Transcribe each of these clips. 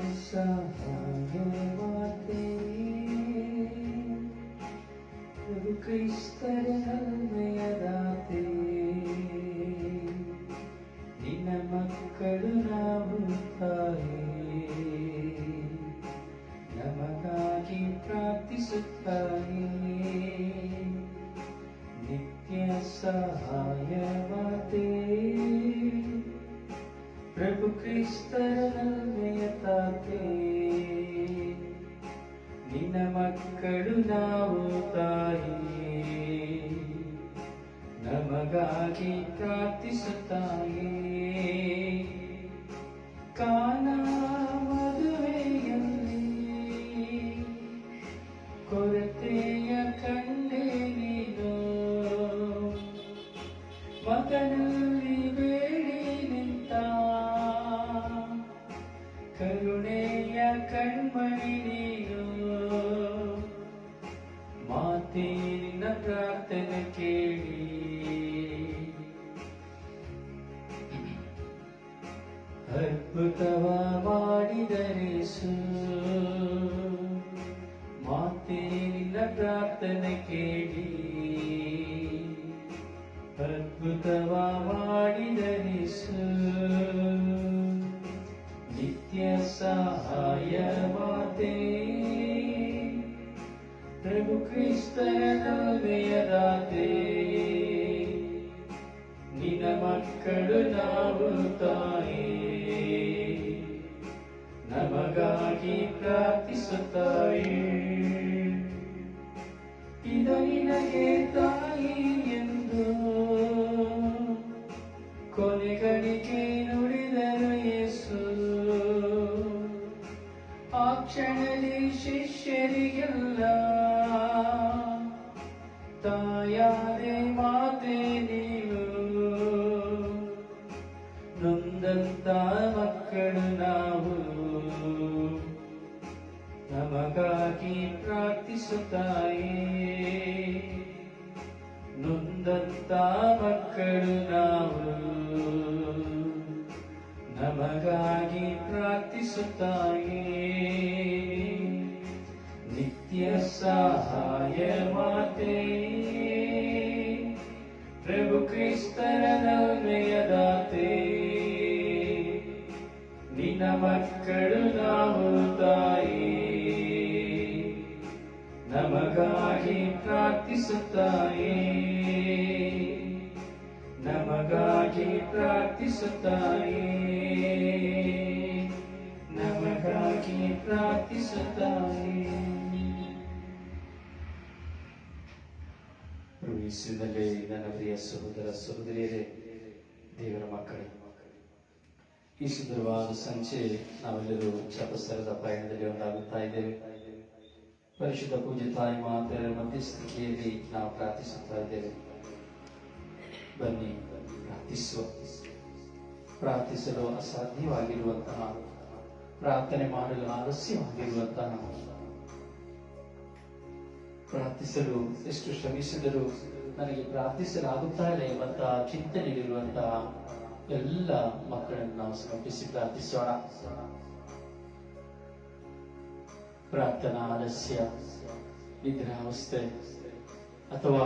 ಸಹಾಯವಾತೆ ಪ್ರಭು ಕ್ರಿಸ್ತರ ನಲ್ಮೆಯದಾತೆ ನಿನ್ನ ಮಕ್ಕಳು ನಾವು ತಾಯಿ ನಮಗಾಗಿ ಪ್ರಾರ್ಥಿಸುತ್ತಾಯಿ. ಇದು ನಿನಗೆ ತಾಯಿ ಪ್ರಾರ್ಥಿಸುತ್ತಾಯೇ. ನೊಂದಂತ ಮಕ್ಕಳು ನಾವು. ನಮಗಾಗಿ ಪ್ರಾರ್ಥಿಸುತ್ತಾಯೇ. ನಿತ್ಯ ಸಹಾಯ ಮಾತೆ. ಪ್ರಭು ಕ್ರಿಸ್ತರ ನಲ್ಮೆಯದಾತೆ ನಿನ್ನ ಮಕ್ಕಳು ನಾವು ತಾಯಿ. ನಮಗಾಗಿ ಪ್ರಾರ್ಥಿಸುತ್ತಾಯೇ. ನಮಗಾಗಿ ಪ್ರಾರ್ಥಿಸುತ್ತಾಯೇ. ನಮಗಾಗಿ ಪ್ರಾರ್ಥಿಸುತ್ತಾಯೇ. ಪ್ರವೇಶಿಸಿದಲ್ಲಿ ನನ್ನ ಪ್ರಿಯ ಸಹೋದರ ಸಹೋದರಿಯರೇ, ದೇವರ ಮಕ್ಕಳೇ, ಈ ಸುಂದರವಾದ ಸಂಜೆ ನಾವೆಲ್ಲರೂ ಜಪಸ್ತರದ ಪಯಣದಲ್ಲಿ ಒಂದಾಗುತ್ತಾ ಇದ್ದೇವೆ. ಪರಿಶುದ್ಧ ಪೂಜೆ ತಾಯಿ ಮಾತೆಯರ ಮಧ್ಯಸ್ಥಿಕೆಯಲ್ಲಿ ನಾವು ಪ್ರಾರ್ಥಿಸುತ್ತಾ ಇದ್ದೇವೆ. ಬನ್ನಿ, ಪ್ರಾರ್ಥಿಸುವ. ಪ್ರಾರ್ಥಿಸಲು ಅಸಾಧ್ಯವಾಗಿರುವಂತಹ, ಪ್ರಾರ್ಥನೆ ಮಾಡಲು ಆಲಸ್ಯವಾಗಿರುವಂತಹ ಪ್ರಾರ್ಥಿಸಲು ಎಷ್ಟು ಶ್ರಮಿಸಿದರೂ ನನಗೆ ಪ್ರಾರ್ಥಿಸಲಾಗುತ್ತಾ ಇಲ್ಲ ಎಂಬಂತಹ ಚಿಂತನೆಯಲ್ಲಿರುವಂತಹ ಎಲ್ಲ ಮಕ್ಕಳನ್ನು ನಾವು ಸಮರ್ಪಿಸಿ ಪ್ರಾರ್ಥಿಸೋಣ. ಪ್ರಾರ್ಥನಾ ಆಲಸ್ಯ ನಿದ್ರಾವಸ್ಥೆ, ಅಥವಾ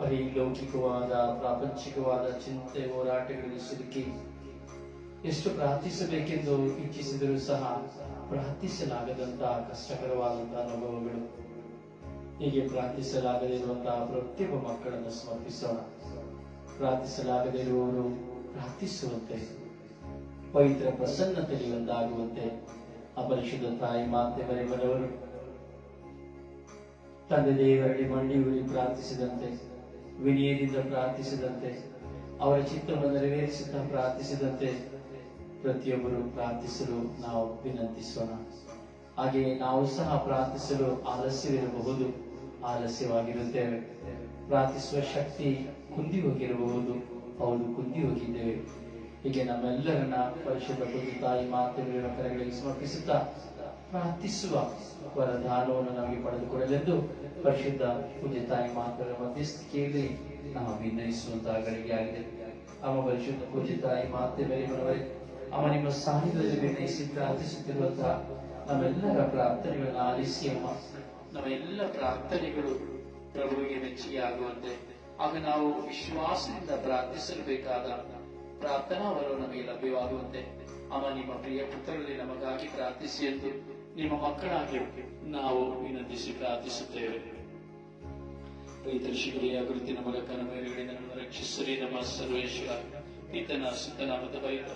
ಬರೀ ಲೌಕಿಕವಾದ, ಪ್ರಾಪಂಚಿಕವಾದ ಚಿಂತೆ ಹೋರಾಟಗಳಲ್ಲಿ ಸಿಲುಕಿ ಎಷ್ಟು ಪ್ರಾರ್ಥಿಸಬೇಕೆಂದು ಇಚ್ಛಿಸಿದರೂ ಸಹ ಪ್ರಾರ್ಥಿಸಲಾಗದಂತಹ ಕಷ್ಟಕರವಾದಂತಹ ಅನುಭವಗಳು. ಹೀಗೆ ಪ್ರಾರ್ಥಿಸಲಾಗದಿರುವಂತಹ ಪ್ರತಿಯೊಬ್ಬ ಮಕ್ಕಳನ್ನು ಸಮರ್ಪಿಸೋಣ. ಪ್ರಾರ್ಥಿಸಲಾಗದಿರುವವರು ಪ್ರಾರ್ಥಿಸುವಂತೆ, ಪವಿತ್ರ ಪ್ರಸನ್ನತೆಯಲ್ಲಿ ಒಂದಾಗುವಂತೆ ಅಪರಿಶುದ್ಧ ತಾಯಿ, ಮಾತೆ ಮರೆಮನವರು ತಂದೆ ದೇವರಲ್ಲಿ ಮಂಡಿಯೂರಿ ಪ್ರಾರ್ಥಿಸಿದಂತೆ, ವಿನಯದಿಂದ ಪ್ರಾರ್ಥಿಸಿದಂತೆ, ಅವರ ಚಿತ್ತವನ್ನು ನೆರವೇರಿಸುತ್ತಾ ಪ್ರಾರ್ಥಿಸಿದಂತೆ ಪ್ರತಿಯೊಬ್ಬರು ಪ್ರಾರ್ಥಿಸಲು ನಾವು ವಿನಂತಿಸೋಣ. ಹಾಗೆ ನಾವು ಸಹ ಪ್ರಾರ್ಥಿಸಲು ಆಲಸ್ಯವಿರಬಹುದು, ಆಲಸ್ಯವಾಗಿರುತ್ತೇವೆ. ಪ್ರಾರ್ಥಿಸುವ ಶಕ್ತಿ ಕುಂದಿ ಹೋಗಿರಬಹುದು ಹೌದು ಕುಂದಿ ಹೋಗಿದ್ದೇವೆ ಹೀಗೆ ನಮ್ಮೆಲ್ಲರನ್ನ ಪರಿಶುದ್ಧ ಬುದ್ಧಿ ತಾಯಿ ಮಾತೆಯವರ ಕರೆಗಳಿಗೆ ಸಮರ್ಪಿಸುತ್ತಾ ಪ್ರಾರ್ಥಿಸುವ ವರದಾನವನ್ನು ನಮಗೆ ಪಡೆದುಕೊಡಲೆಂದು ಪರಿಶುದ್ಧ ಪೂಜೆ ತಾಯಿ ಮಾತೆಯವರ ಮಧ್ಯಸ್ಥಿಕೆಯಲ್ಲಿ ನಾವು ವಿನಯಿಸುವಂತಹ ಗಳಿಗೆ ಆಗಿದೆ. ಅಮ್ಮ ಪರಿಶುದ್ಧ ಪೂಜೆ ತಾಯಿ ಮಾತೆ ಮೇಲಿನವರೇ ಅಮ್ಮ ನಿಮ್ಮ ಸಾನ್ನಿಧ್ಯದಲ್ಲಿ ವಿನಯಿಸಿ ಪ್ರಾರ್ಥಿಸುತ್ತಿರುವಂತಹ ನಮ್ಮೆಲ್ಲರ ಪ್ರಾರ್ಥನೆಗಳನ್ನು ಆಲಿಸಿ ಅಮ್ಮ. ನಮ್ಮ ಎಲ್ಲ ಪ್ರಾರ್ಥನೆಗಳು ಪ್ರಭುವಿಗೆ ಮೆಚ್ಚುಗೆಯಾಗುವಂತೆ ಆಗ ನಾವು ವಿಶ್ವಾಸದಿಂದ ಪ್ರಾರ್ಥಿಸಲು ಬೇಕಾದ ಪ್ರಾರ್ಥನಾ ವರವು ನಮಗೆ ಲಭ್ಯವಾಗುವಂತೆ. ಅಮ್ಮ ನಿಮ್ಮ ಪ್ರಿಯ ಪುತ್ರರಲ್ಲಿ ನಮಗಾಗಿ ಪ್ರಾರ್ಥಿಸಿ ಎಂದು ನಿಮ್ಮ ಮಕ್ಕಳಾಗಿ ನಾವು ವಿನಂತಿಸಿ ಪ್ರಾರ್ಥಿಸುತ್ತೇವೆ. ರೈತರ ಗುರುತಿನ ಮೂಲಕ ನಮ್ಮ ಮೇಲುಗಳಿಂದ ನಮ್ಮ ರಕ್ಷಿಸಲಿ ನಮ್ಮ ಸರ್ವೇಶ್ವರ ಈತನ ಸುತ್ತನಾಮದ ಬೈತ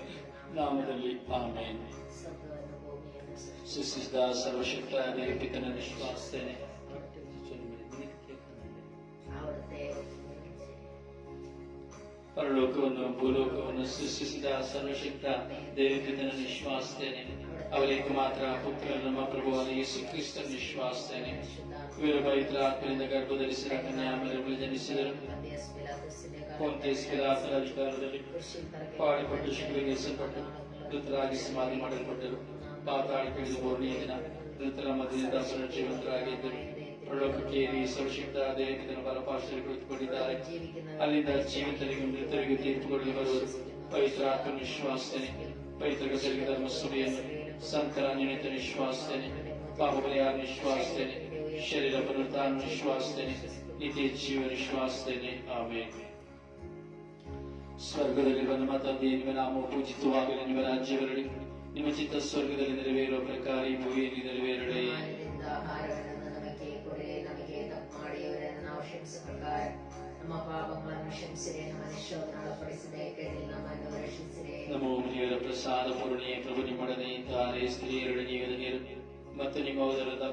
ನಾಮದಲ್ಲಿ ಆಮೇಲೆ ಸೃಷ್ಟಿಸಿದ ಸರ್ವಶಕ್ತ ಪಿತನ ವಿಶ್ವಾಸನೆ ಪರಲೋಕವನ್ನು, ಭೂಲೋಕವನ್ನು ಸೃಷ್ಟಿಸಿದ ಸರ್ವಶಕ್ತ ದೇವಪಿತನ ವಿಶ್ವಾಸಿಸ್ತೇನೆ ಅವರಿಗೆ ಮಾತ್ರ ಪುತ್ರ ನಮ್ಮ ಪ್ರಭುವಾದ ಯೇಸು ಕ್ರಿಸ್ತನ ವಿಶ್ವಾಸಿಸ್ತೇನೆ ವೀರ ಪವಿತ್ರ ಆತ್ಮದಿಂದ ಗರ್ಭಧರಿಸಿದ ಕನ್ಯಾಮರಲ್ಲಿ ಜನಿಸಿದರು ಪೊಂತೇಸ್ ಪಿಲಾತರ ಅಧಿಕಾರದಲ್ಲಿ ಪಾಡಿಪಟ್ಟು ಶಿವರಿಗೆ ಹೆಸರುಪಟ್ಟು ಮೃತರಾಗಿ ಸಮಾಧಿ ಮಾಡಲ್ಪಟ್ಟರು. ಪಾತಾಳಿ ಕಿಡಿದು ಮೂರನೇ ದಿನ ಮೃತರ ಮಧ್ಯದಿಂದ ಸುರಕ್ಷಿತರಾಗಿದ್ದರು ಪರಲೋಕಕ್ಕೆ ಏರಿ ಸರ್ವಶಕ್ತ ದೇವಪಿತನ ಬಲಪಾರ್ಶ್ವದಲ್ಲಿ ಕುಳಿತುಕೊಂಡಿದ್ದಾರೆ ಅಲ್ಲಿಂದ ಜೀವಿತರಿಗೂ ಮೃತರಿಗೂ ತೀರ್ಪು ಕೊಡಲು ಬರುವರು ಪವಿತ್ರ ಆತ್ಮ ವಿಶ್ವಾಸನೆ ಪವಿತ್ರ ಗಸರಿಗೆ ಧರ್ಮ ಸುರಿಯನ್ನು ಸಂತರ ನಿಮಿತ್ತ ವಿಶ್ವಾಸನೆ ಪಾಪಪರಿಹಾರ ವಿಶ್ವಾಸನೆ ಶರೀರ ಪುನರುತ್ಥಾನ ವಿಶ್ವಾಸನೆ ನಿತ್ಯ ಜೀವ ವಿಶ್ವಾಸನೆ ಆಮೇಲೆ ಸ್ವರ್ಗದಲ್ಲಿರುವ ನಮ್ಮ ತಂದೆ ನಿಮ್ಮ ನಾಮ ಪೂಜಿತವಾಗಲಿ ನಿಮ್ಮ ರಾಜ್ಯ ಬರಲಿ ನಿಮ್ಮ ಚಿತ್ತ ಸ್ವರ್ಗದಲ್ಲಿ ನೆರವೇರುವ ಪ್ರಕಾರ ಈ ಭೂಮಿಯಲ್ಲಿ ನೆರವೇರಲಿ ಮಾಡಿಯವರನ್ನು ನಾವು ಕ್ಷಮಿಸ ಪ್ರಕಾರ ನಮ್ಮ ಪಾಪಗಳನ್ನು ಕ್ಷಮಿಸಿರಿ ನಮ್ಮ ನಿಶೋಧನ ಒಳಪಡಿಸದೆ ಕೇಳಿ ನಮ್ಮನ್ನು ರಕ್ಷಿಸಿರಿ ನಮೋ ಮುನಿಯರ ಪ್ರಸಾದ ಪೂರ್ಣಿಯೇ ಪ್ರಭು ನಿಮ್ಮೊಡನೆ ಇದ್ದಾರೆ ಸ್ತ್ರೀಯರೊಡನೆ ನೀವು ನೀರು ಮತ್ತು ನಿಮ್ಮ ಉದರದ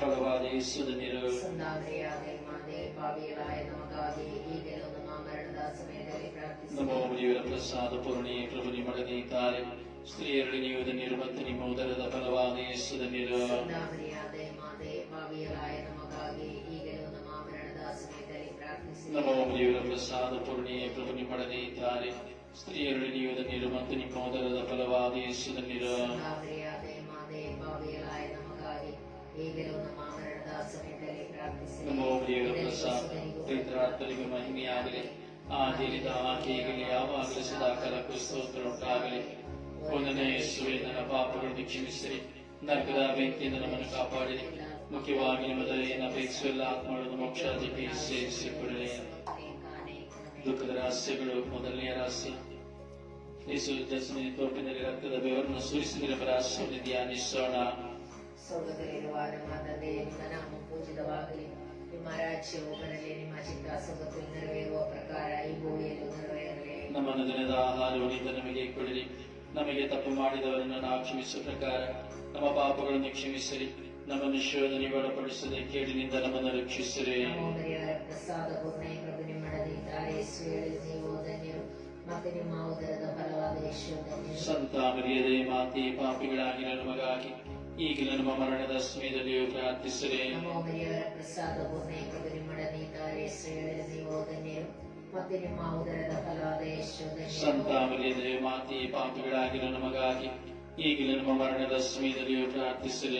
ಫಲವಾದ ಯೇಸುದ ನೀರು ಸಂದಾಮರಿಯಾದ ಮಾತೆ ಪಾವಿಯಲಾಯ ನಮಗಾಗಿ ಈಗಲೂ ನಮ್ಮ ಮರಣದ ಸಮಯದಲ್ಲಿ ಪ್ರಾರ್ಥಿಸಿ ನಮೋ ಮುನಿಯವರ ಪ್ರಸಾದ ಪೂರ್ಣಿಯೇ ಪ್ರಭು ನಿಮ್ಮೊಡನೆ ಇದ್ದಾರೆ ಸ್ತ್ರೀಯರೊಡನೆ ಸಮಯದಲ್ಲಿ ಪ್ರಾರ್ಥಿಸಿ ನಮೋ ಮುನಿಯವರ ಪ್ರಸಾದ ಪೂರ್ಣಿಯೇ ಪ್ರಭು ನಿಮ್ಮೊಡನೆ ಇದ್ದಾರೆ ಸ್ತ್ರೀಯರೊಡನೆ ನೀವು ನೀರು ಮತ್ತು ನಿಮ್ಮ ಉದರದ ಫಲವಾದ ಯೇಸುದ ನೀರು ಸಂದಾಮರಿಯಾದ ಮಾತೆ ಪಾವಿಯಲಾಯ ನಮಗಾಗಿ ಈಗಲೂ ನಮ್ಮ ಮರಣದ ಸಮಯದಲ್ಲಿ ಪ್ರಾರ್ಥಿಸಿ ಮುಖ್ಯವಾಗಿ ನಿಮ್ಮ ದಯೆಯನ್ನು ಎಲ್ಲ ಆತ್ಮಗಳನ್ನು ಸೇರಿಸಿಕೊಡಲಿ ದುಃಖದ ರಹಸ್ಯಗಳು ಮೊದಲನೆಯ ರಹಸ್ಯ. ಯೇಸು ದರ್ಶನ ತೋಪಿನಲ್ಲಿ ರಕ್ತದ ಬೆವರನ್ನು ಸುರಿಸಿದಿರ ರಹಸ್ಯವನ್ನು ಧ್ಯಾನಿಸೋಣ. ಸ್ವರ್ಗದಲ್ಲಿರುವ ನಮ್ಮ ನಿಮ್ಮ ನಾಮ ಪೂಜಿತವಾಗಲಿ ನಿಮ್ಮ ರಾಜ್ಯವು ಬರಲಿ ನಿಮ್ಮ ಚಿತ್ತ ಸ್ವರ್ಗದಲ್ಲಿ ನೆರವೇರುವ ಪ್ರಕಾರ ಈ ಭೂಮಿಯಲ್ಲೂ ನೆರವೇರಲಿ. ನಮ್ಮ ದಿನದ ಆಹಾರವನ್ನು ನಮಗೆ ಕೊಡಲಿ ನಮಗೆ ತಪ್ಪು ಮಾಡಿದವರನ್ನು ನಾವು ಕ್ಷಮಿಸುವ ಪ್ರಕಾರ ನಮ್ಮ ಪಾಪಗಳನ್ನು ಕ್ಷಮಿಸಿರಿ ನಮ್ಮನ್ನು ಶೋಧನೆಗೆ ಒಳಪಡಿಸದೆ ಕೇಳಿನಿಂದ ನಮ್ಮನ್ನು ರಕ್ಷಿಸಿರಿ ನಮೋದರಿಯರ ಪ್ರಸಾದ ಪೂರ್ಣ ಪ್ರಭು ನಿಮ್ಮಡದಿದ್ದಾರೆ ಯೇಸುವೇ ನೀವು ಧನ್ಯರು ಮತ್ತೆ ನಿಮ್ಮ ಉದರದ ಫಲವಾದ ಯೇಸು ಧನ್ಯರು ಸಂತ ಮರಿಯದೆ ಮಾತೆ ಪಾಪಿಗಳಾಗಿರೋ ನಮಗಾಗಿ ಈಗಲೂ ನಮ್ಮ ಮರಣದ ಸಮಯದಲ್ಲಿಯೂ ಪ್ರಾರ್ಥಿಸಿರಿ ನಮೋದರಿಯರ ಪ್ರಸಾದ ಪೂರ್ಣ ಪ್ರಭು ನಿಮ್ಮಡದಿದ್ದಾರೆ ಯೇಸುವೇ ನೀವು ಧನ್ಯರು ಮತ್ತೆ ನಿಮ್ಮ ಉದರದ ಫಲವಾದ ಯೇಸು ಸಂತ ಧನ್ಯರು ಮರಿಯದೆ ಮಾತೆ ಪಾಪಿಗಳಾಗಿರೋ ನಮಗಾಗಿ ಈಗಲೂ ನಮ್ಮ ಮರಣದ ಸಮಯದಲ್ಲಿಯೂ ಪ್ರಾರ್ಥಿಸಿರಿ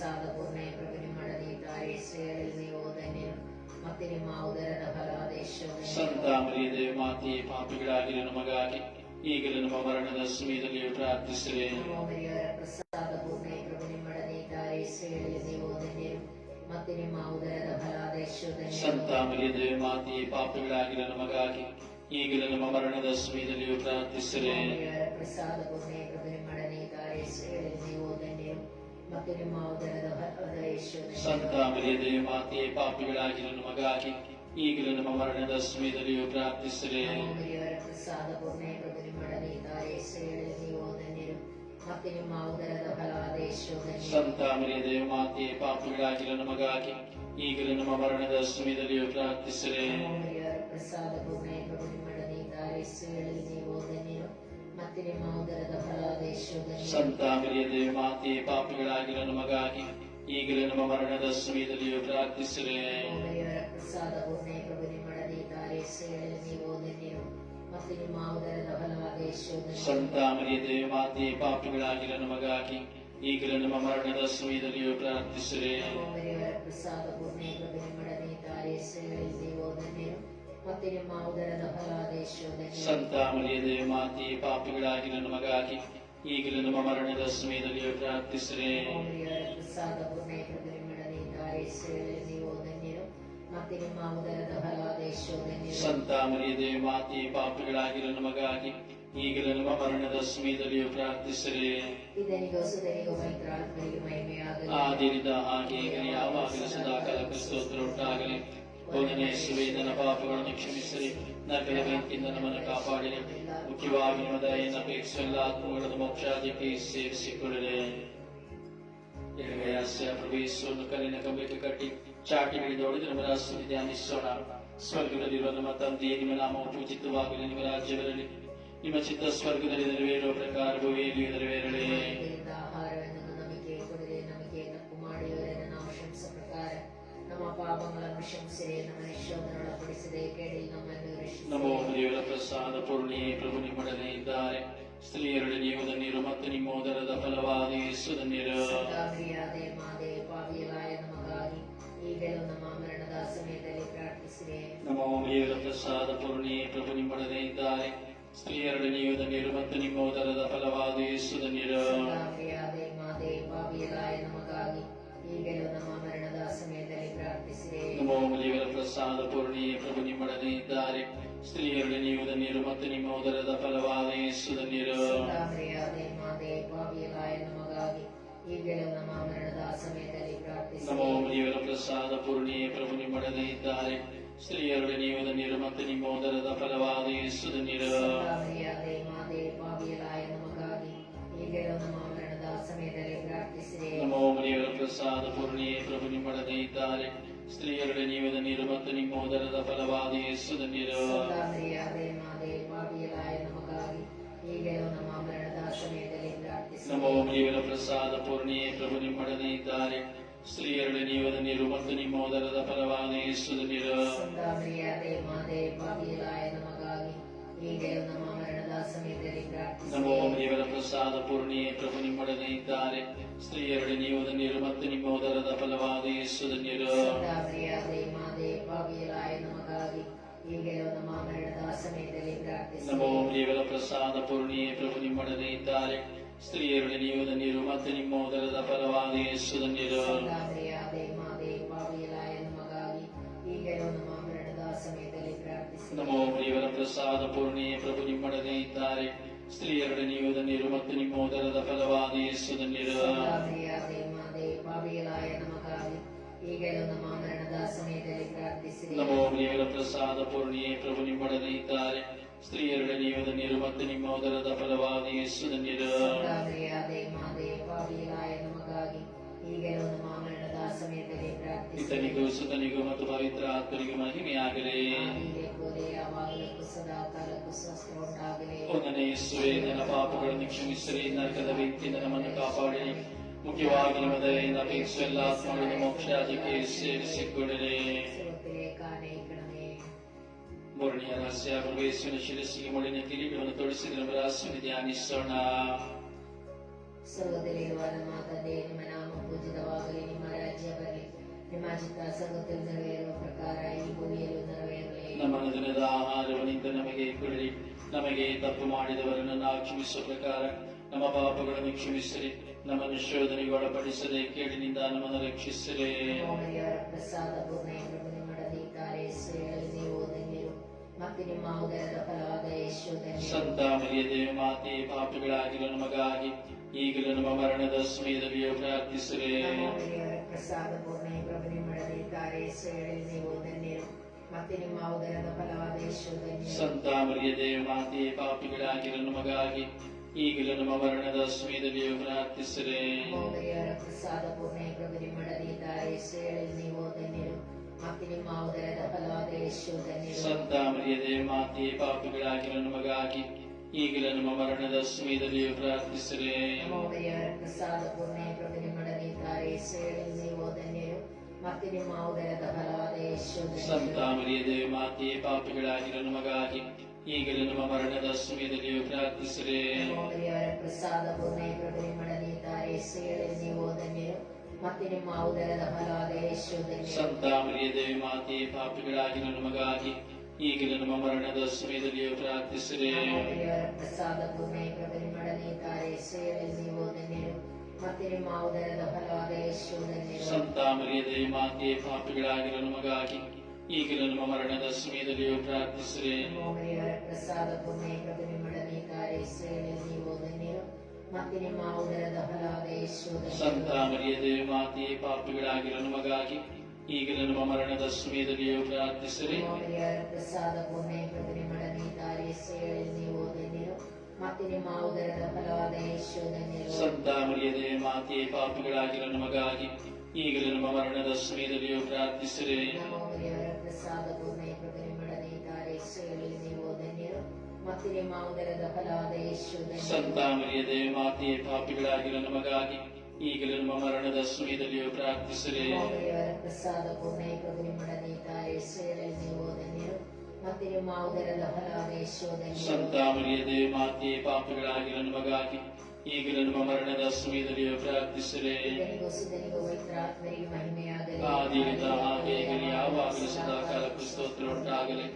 ನಮೋದರಿಯರ ಪೂರ್ಣೆ ಪೂರ್ಣ ಮಾಡಲಿ ತಾಯಿ ಯೇಸುವೇ ನೀವು ಧನ್ಯರು ಮತ್ತೆ ನಿಮ್ಮ ಉದರದ ಫಲಾದೇಶ ಸಂತ ಮರಿಯದೆ ಮಾತೆ ಪಾಪಿಗಳಾಗಿರೋ ನಮಗಾಗಿ ಈಗಲೂ ನಮ್ಮ ಮರಣದ ಸಮಯದಲ್ಲಿ ಪ್ರಾರ್ಥಿಸಿದೆ ಪ್ರಸಾದ ಪೂರ್ಣೆ ಪೂರ್ಣ ಮಾಡಲಿ ತಾಯಿ ಯೇಸುವೇ ನೀವು ಧನ್ಯರು ಮತ್ತೆ ನಿಮ್ಮ ಉದರದ ಫಲಾದೇಶ ಸಂತ ಮರಿಯದೆ ಮಾತೆ ಪಾಪಿಗಳಾಗಿರೋ ನಮಗಾಗಿ ಈಗಲೂ ನಮ್ಮ ಮರಣದ ಸಮಯದಲ್ಲಿ ಪ್ರಾರ್ಥಿಸಿದೆ ಪ್ರಸಾದ ಪೂರ್ಣೆ ಪ್ರಭು ಮತ್ತೆ ನಿಮ್ಮ ಉದರದ ಫಲವಾದ ಯೇಸು ಧನ್ಯರು ಸಂತ ಮರಿಯದೆ ಮಾತೆ ಪಾಪಿಗಳಾಗಿರೋ ನಮಗಾಗಿ ಈಗಲೂ ನಮ್ಮ ಮರಣದ ಸಮಯದಲ್ಲಿಯೂ ಪ್ರಾರ್ಥಿಸಿರಿ ನಮೋದರಿಯರ ಪ್ರಸಾದ ಪೂರ್ಣ ಪ್ರಭು ನಿಮ್ಮಡದಿದ್ದಾರೆ ಯೇಸುವೇ ನೀವು ಸಂತ ಮರಿಯದೆ ಮಾತೆ ಪಾಪಿಗಳಾಗಿರೋ ನಮಗಾಗಿ ಈಗಲೇ ನಮ್ಮ ಮರಣದ ಸಮಯದಲ್ಲಿಯೂ ಪ್ರಾರ್ಥಿಸಿರಿ. ಸಂತ ಮರಿಯದೆ ಮಾತೆ ಪಾಪಿಗಳಾಗಿರೋ ನಮಗಾಗಿ ಈಗಲೇ ನಮ್ಮ ಮರಣದ ಸಮಯದಲ್ಲಿಯೂ ಪ್ರಾರ್ಥಿಸಿರಿ. ಪ್ರಸಾದ ಪೂರ್ಣ ಮಾತಿ ಪಾಪಿಗಳಾಗಿ ನನ್ನ ಮಗಾಗಿ, ಈಗಲೂ ನಮ್ಮ ಮರಣದ ಸಮಯದಲ್ಲಿ ಪ್ರಾರ್ಥಿಸಿರೆ ಮರಿಯವರ ಮಾತಿ ಪಾಪಿಗಳಾಗಿ ನನ್ನ ಮಗಾಗಿ, ಈಗಲೂ ನಮ್ಮ ಮರಣದ ಸಮಯದಲ್ಲಿ ಪ್ರಾರ್ಥಿಸಿರೆ ಆದಿನಿಂದ ಹಾಗೆ ಯಾವಾಗಲೂ ಸದಾ ಸದಾಕಾಲ ಸ್ತೋತ್ರ ಉಂಟಾಗಲಿ. ಬೋಧನೆ ಸುವೇದನ ಪಾಪಗಳನ್ನು ಕ್ಷಮಿಸಿರಿ ನರಕದ ಬೆಂಕಿಯಿಂದ ನಮ್ಮನ್ನು ಕಾಪಾಡಿರಿ ಮುಖ್ಯವಾಗಿ ನಿಮ್ಮ ದಯೆಯನ್ನು ಅಪೇಕ್ಷಿಸುವ ಎಲ್ಲ ಆತ್ಮಗಳನ್ನು ಮೋಕ್ಷಾದಿಕ್ಕೆ ಸೇರಿಸಿಕೊಳ್ಳಿರಿ ಎಡಗೈಯಾಸ್ಯ ಪ್ರವೇಶವನ್ನು ಕಲ್ಲಿನ ಕಂಬಕ್ಕೆ ಕಟ್ಟಿ ಚಾಟಿ ಹಿಡಿದು ನಮ್ಮ ರಾಷ್ಟ್ರದಲ್ಲಿ ಧ್ಯಾನಿಸೋಣ ಸ್ವರ್ಗದಲ್ಲಿರುವ ನಮ್ಮ ತಂದೆಯೇ ನಿಮ್ಮ ನಾಮವು ಪೂಜಿತವಾಗಲಿ ನಿಮ್ಮ ರಾಜ್ಯಗಳಲ್ಲಿ ನಿಮ್ಮ ಚಿತ್ತ ಸ್ವರ್ಗದಲ್ಲಿ ನೆರವೇರುವ ಪ್ರಕಾರ ಭೂಮಿಯಲ್ಲಿ ನೆರವೇರಲಿ ನಮ್ಮ ಪಾಪಗಳನ್ನು ಕ್ಷಮಿಸಿರಿ ನಮ್ಮನ್ನು ಶೋಧನೊಳಪಡಿಸದೆ ಕೇಳಿ ನಮ್ಮನ್ನು ನಮೋ ರಕ್ಷಿಸಿರಿ ದೇವರ ಪ್ರಸಾದ ಪೂರ್ಣಿ ಪ್ರಭು ನಿಮ್ಮೊಡನೆ ಇದ್ದಾರೆ ಸ್ತ್ರೀಯರೊಡನೆ ನೀವು ಧನ್ಯರು ಮತ್ತು ನಿಮ್ಮ ಉದರದ ಫಲವಾದ ಯೇಸು ಧನ್ಯರು ಸದಾಪ್ರಿಯಾದೆ ಮಾದೆ ಪಾವಿಯಲಾಯ ನಮಗಾಗಿ ಈಗಲೂ ನಮ್ಮ ಮರಣದ ಸಮಯದಲ್ಲಿ ಪ್ರಾರ್ಥಿಸಿರಿ ನಮೋ ದೇವರ ಪ್ರಸಾದ ಪೂರ್ಣಿ ಪ್ರಭು ನಿಮ್ಮೊಡನೆ ಇದ್ದಾರೆ ಸ್ತ್ರೀಯರೊಡನೆ ನೀವು ಧನ್ಯರು ಮತ್ತು ನಿಮ್ಮ ಉದರದ ಫಲವಾದ ಯೇಸು ಧನ್ಯರು ಸದಾಪ್ರಿಯಾದೆ ಮಾದೆ ಪಾವಿಯಲಾಯ ನಮಗಾಗಿ ಈಗಲೂ ನಮ್ಮ ಮರಣದ ಸಮಯದಲ್ಲಿ ಪ್ರಾರ್ಥಿಸಿರಿ ನಮೋ ದೇವರ ಪ್ರಸಾದ ಪೂರ್ಣಿಯೇ ಪ್ರಭು ನಿಮ್ಮೊಡನೆ ಇದ್ದಾರೆ. ಸ್ತ್ರೀಯರಲ್ಲಿ ನೀವು ಧನ್ಯರು ಮತ್ತು ನಿಮ್ಮ ಉದರದ ಫಲವಾದ ಯೇಸು ಧನ್ಯರು. ಮಾದೆ ಪಾವಿಯಲಾಯ ನಮಗಾಗಿ ಈಗಲೂ ನಮ್ಮ ಮರಣದ ಸಮಯದಲ್ಲಿ ಪ್ರಸಾದ ಪೂರ್ಣಿಯೇ ಪ್ರಭು ನಿಮ್ಮೊಡನೆ ಇದ್ದಾರೆ. ಸ್ತ್ರೀಯರಲ್ಲಿ ನೀವು ಧನ್ಯರು ಮತ್ತು ನಿಮ್ಮ ಉದರದ ಫಲವಾದ ಯೇಸು ಧನ್ಯರು. ಸ್ತ್ರೀಯರೊಡನೆ ನೀವು ಧನ್ಯರು ಮತ್ತು ನಿಮ್ಮ ಉದರದ ಫಲವಾದ ಯೇಸು ಧನ್ಯರು ಮರಿಯಾದೆ ಮಾತೆ ಪಾವಿಯಲಾಯ ನಮಗಾಗಿ ಈಗಲೂ ನಮ್ಮ ಮರಣದ ಸಮಯದಲ್ಲಿ ಪ್ರಾರ್ಥಿಸಿರಿ ನಮೋ ದೇವರ ಸಮಯದಲ್ಲಿ ನಮೋ ದೇವರ ಪ್ರಸಾದ ಪೂರ್ಣಿಯೇ ಪ್ರಭು ನಿಮ್ಮೊಡನೆ ಇದ್ದಾರೆ. ಸ್ತ್ರೀಯರೊಡನೆ ನೀವು ಧನ್ಯರು ಮತ್ತು ನಿಮ್ಮ ಉದರದ ಫಲವಾದ ಯೇಸು ಧನ್ಯರು. ನಮೋ ದೇವರ ಪ್ರಸಾದ ಪೂರ್ಣಿಯೇ ಪ್ರಭು ನಿಮ್ಮೊಡನೆ ಇದ್ದಾರೆ. ಸ್ತ್ರೀಯರೊಡನೆ ನೀವು ಧನ್ಯರು ಮತ್ತು ನಿಮ್ಮ ಉದರದ ಫಲವಾದ ಯೇಸು ಧನ್ಯರು. ಸ್ತ್ರೀಯರೊಡನೆ ನೀವು ಧನ್ಯರು ಮತ್ತು ನಿಮ್ಮ ಉದರದ ಫಲವಾದ ಯೇಸು ಧನ್ಯರು ಮರಿಯಾದೆ ಮಾತೆ ಪಾವಿಯಲಾಯ ನಮಗಾಗಿ ಈಗಲೂ ನಮ್ಮ ಮರಣದ ಸಮಯದಲ್ಲಿ ಪ್ರಾರ್ಥಿಸಿರಿ ನಮೋ ದೇವರ ಪ್ರಸಾದ ಪೂರ್ಣಿ ಪ್ರಭು ನಿಮ್ಮೊಡನೆ ಇದ್ದಾರೆ ಸ್ತ್ರೀಯರೊಡನೆ ನೀವು ಧನ್ಯರು ಮತ್ತು ನಿಮ್ಮ ಉದರದ ಫಲವಾದ ಯೇಸು ಧನ್ಯರು ಮರಿಯಾದೆ ಮಾತೆ ಪಾವಿಯಲಾಯ ನಮಗಾಗಿ ಈಗಲೂ ನಮ್ಮ ಮರಣದ ಸಮಯದಲ್ಲಿ ಪ್ರಾರ್ಥಿಸಿರಿ ಪಿತನಿಗೂ ಸುತನಿಗೂ ಮತ್ತು ಪವಿತ್ರ ಆತ್ಮರಿಗೂ ಮಹಿಮೆಯಾಗಲಿ ಆದಿಗೆ ಬೋಧೆ ಯಾವಾಗಲೂ ಸದಾ ಕಾಲಕ್ಕೂ ಸ್ವಸ್ಥ ಉಂಟಾಗಲಿ ಒಂದನೇ ಯೇಸುವೆ ನನ್ನ ಪಾಪಗಳನ್ನು ಕ್ಷಮಿಸಿರಿ ನರಕದ ವ್ಯಕ್ತಿಯಿಂದ ನಮ್ಮನ್ನು ಕಾಪಾಡಿರಿ ಮುಖ್ಯವಾಗಿ ನಿಮ್ಮ ದಯೆಯಿಂದ ಅಪೇಕ್ಷಿಸುವ ಎಲ್ಲ ಆತ್ಮಗಳನ್ನು ಮೋಕ್ಷರಾಜ್ಯಕ್ಕೆ ಸೇರಿಸಿಕೊಳ್ಳಿರಿ ಸುರುತ್ತಿಲೆ ಕಾಣೆ ಕಣಮೆ ಮೂರನೆಯ ರಹಸ್ಯ ಪ್ರವೇಶನ ಶಿರಸ್ಸಿಗೆ ಮುಳಿನ ಕಿರೀಟವನ್ನು ತೊಡಿಸಿದ ನಮ್ಮ ರಹಸ್ಯವನ್ನು ಧ್ಯಾನಿಸೋಣ ಸ್ವರ್ಗದಲ್ಲಿರುವ ನಮ್ಮ ತಂದೆ ನಿಮ್ಮ ನಾಮ ಪೂಜಿತವಾಗಲಿ ನಿಮ್ಮ ರಾಜ್ಯ ಬರಲಿ ನಿಮ್ಮ ಚಿತ್ತ ಸ್ವರ್ಗದಲ್ಲಿ ನೆರವೇರುವ ಪ್ರಕಾರ ಈ ಭೂಮಿಯಲ್ಲೂ ನೆರವೇರಲಿ ನಮ್ಮ ದಿನದ ಆಹಾರವನಿಂದ ನಮಗೆ ಕೊಡಿರಿ ನಮಗೆ ತಪ್ಪು ಮಾಡಿದವರನ್ನು ನಾವು ಕ್ಷಮಿಸುವ ಪ್ರಕಾರ ನಮ್ಮ ಪಾಪಗಳನ್ನು ಕ್ಷಮಿಸಿರಿ. ನಮ್ಮನ್ನು ಶೋಧನೆಗೆ ಒಳಪಡಿಸದೆ ಕೇಳಿನಿಂದ ನಮ್ಮನ್ನು ರಕ್ಷಿಸಿರಿ. ಸಂತ ಮರಿಯ ದೇವ ಮಾತೆ ಪಾಪಿಗಳಾಗಿರೋ ನಮಗಾಗಿ ಈಗಲೂ ನಮ್ಮ ಮರಣದ ಸಮಯದಲ್ಲಿಯೂ ಪ್ರಾರ್ಥಿಸಿರಿ. ಪ್ರಸಾದ ಪೂರ್ಣ ಪ್ರಭು ನಿಮ್ಮೊಡನೆ ಮತ್ತೆ ನಿಮ್ಮ ಉದಯದ ಫಲವಾದ ಸಂತ ಮರಿಯದೆ ಮಾತೆ ಪಾಪಿಗಳಾಗಿರೋ ನಮಗಾಗಿ ಈಗಲೂ ನಮ್ಮ ಮರಣದ ಸಮಯದಲ್ಲಿಯೂ ಪ್ರಾರ್ಥಿಸಿರಿ. ಪ್ರಸಾದ ಪೂರ್ಣ ಪ್ರಭು ನಿಮ್ಮೊಡನೆ ಇದ್ದಾರೆ ಸ್ತ್ರೀಯಲ್ಲಿ ನೀವು ಧನ್ಯರು. ಮತ್ತೆ ನಿಮ್ಮ ಉದರದ ಫಲವಾದ ಯೇಸು ಧನ್ಯರು. ಸಂತ ಮರಿಯದೆ ಮಾತೆ ಪಾಪಿಗಳಾಗಿರೋ ನಮಗಾಗಿ ಈಗಲೂ ನಮ್ಮ ಮರಣದ ಸಮಯದಲ್ಲಿಯೂ ದೇವ ಮರಿಯವರ ಪ್ರಸಾದ ಪೂರ್ಣ ಪ್ರಭು ನಿಮ್ಮೊಡನೆ ಇದ್ದಾರೆ ಸ್ತ್ರೀಯಲ್ಲಿ ನೀವು ಧನ್ಯರು. ಮತ್ತೆ ನಿಮ್ಮ ಉದರದ ಫಲವಾದ ಯೇಸು ಸಂತ ಧನ್ಯರು ಮರಿಯದೆ ಮಾತೆ ಪಾಪಿಗಳಾಗಿರೋ ನಮಗಾಗಿ ಈಗಲೂ ನಮ್ಮ ಮರಣದ ಸಮಯದಲ್ಲಿಯೂ ಪ್ರಾರ್ಥಿಸಿರಿ. ಪ್ರಸಾದ ಪೂರ್ಣ ಪ್ರಭು ದೇವಿ ನೀವು ಧನ್ಯರು ಮತ್ತೆ ನಿಮ್ಮ ಉದಯದ ಫಲವಾದ ಯೇಸು ಧನ್ಯರು ಸಂತ ಮರಿಯದೆ ಪಾಪಿಗಳಾಗಿರೋ ನಮಗಾಗಿ ಈಗಲೂ ನಮ್ಮ ಮರಣದ ಸಮಯದಲ್ಲಿಯೂ ಪ್ರಾರ್ಥಿಸಿರಿ. ಪ್ರಸಾದ ಪೂರ್ಣೆ ನೀವು ಧನ್ಯರು ಮತ್ತೆ ನಿಮ್ಮ ಉದರದ ಫಲವಾದ ಯೇಸು ಧನ್ಯರು ಸಂತ ಮರಿಯದೆ ಮಾತೆಯೇ ಪಾಪಿಗಳಾಗಿರೋ ನಮಗಾಗಿ ಈಗಲೂ ನಮ್ಮ ಮರಣದ ಸಮಯದಲ್ಲಿಯೂ ಪ್ರಾರ್ಥಿಸಿರಿ. ಮೋಮರಿಯವರ ಪ್ರಸಾದ ಪೂರ್ಣೆ ಪ್ರಭುನಿಮ್ಮಡನೆ ತಾರೆ ಸೇವೆ ನೀವು ಧನ್ಯರು. ಮತ್ತೆ ನಿಮ್ಮ ಉದರದ ಫಲವಾದ ಯೇಸು ಸಂತ ಧನ್ಯರು ಮರಿಯದೆ ಮಾತೆಯೇ ಪಾಪಿಗಳಾಗಿರೋ ನಮಗಾಗಿ ಈಗಲೂ ನಮ್ಮ ಮರಣದ ಸಮಯದಲ್ಲಿಯೂ ಪ್ರಾರ್ಥಿಸಿರಿ. ಪ್ರಸಾದ ಪುಣ್ಯ ಪ್ರಭುನಿಮ್ಮಡನೆ ಮಾಡಬೇಕಾರೆ ಮತ್ತೆ ನಿಮ್ಮ ಉದರದ ಫಲವಾದ ಯೇಸು ಸಂತ ಮರಿಯದೆ ಮಾತೆಯೇ ಪಾಪಿಗಳಾಗಿರೋ ನಮಗಾಗಿ ಈಗಲೂ ನಮ್ಮ ಮರಣದ ಸಮಯದಲ್ಲಿಯೂ ಪ್ರಾರ್ಥಿಸಿರಿ. ಮತ್ತೆ ನಿಮ್ಮ ಉದರದ ಫಲವಾದ ಯೇಸು ಸಂತ ಮರಿಯದೆ ಮಾತೆಯೇ ಪಾಪಿಗಳಾಗಿರೋ ನಮಗಾಗಿ ಈಗಲೂ ನಮ್ಮ ಮರಣದ ಸಮಯದಲ್ಲಿಯೂ ಪ್ರಾರ್ಥಿಸಿರಿ. ಪ್ರಸಾದ ಪೂರ್ಣ ಪ್ರಭುನಿಮ್ಮಡನೆ ತಾರೆ ಸೇವೆ ನೀವು ಧನ್ಯರು ಮತ್ತೆ ನಿಮ್ಮ ಉದರದ ಫಲವಾದ ಯೇಸು ಸಂತ ಧನ್ಯರು ಮರಿಯದೆ ಮಾತೆಯೇ ಪಾಪಿಗಳಾಗಿರೋ ನಮಗಾಗಿ ಈಗ ನಮ್ಮ ಮರಣದ ಸಮಯದಲ್ಲಿಯೂ ಪ್ರಾರ್ಥಿಸಲೇ ಮಹಿಮೆಯಾಗಲಿ. ಆದಿಯಿಂದ ಯಾವಾಗಲೂ ಸದಾ ಕಾಲಕ್ಕೂ ಸ್ತೋತ್ರ ಉಂಟಾಗಲಿ